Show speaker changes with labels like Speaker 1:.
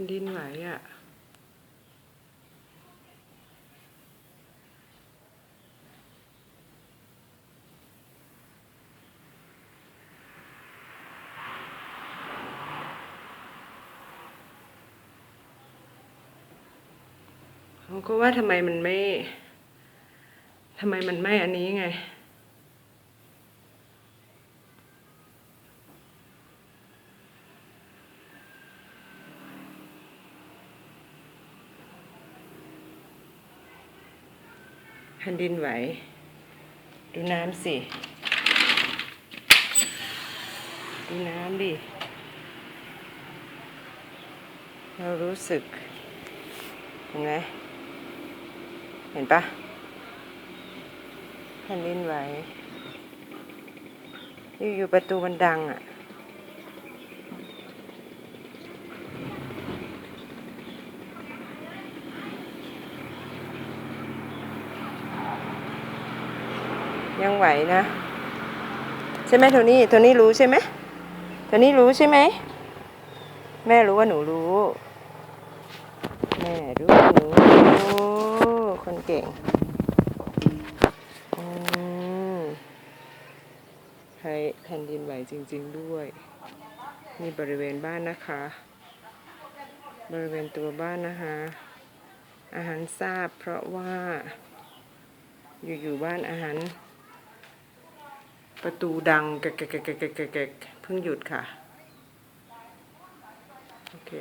Speaker 1: ผ่นดินไหวอะ เขาก็ว่าทำไมมันไม่ทำไมมันไม่อันนี้ไง นดินไหว ดูน้ำสิ ดูน้ำดิ เรารู้สึก เห็นไหมเห็นปะแผ่นดินไหวอยู่ๆประตูมันดังอะ ยังไหวนะ ใช่ไหมโทนี่โทนี่รู้ใช่ไหมโทนี่รู้ใช่ไหม แม่รู้ว่าหนูรู้ แม่รู้หนูรู้คนเก่งใช้แผ่นดินไหวจริง ๆด้วยนี่บริเวณบ้านนะคะ บริเวณตัวบ้านนะคะ อาหารทราบเพราะว่าอยู่ๆบ้านอาหาร ประตูดังแกะแกะแกะแกะแกะแกเพิ่งหยุดค่ะ โอเค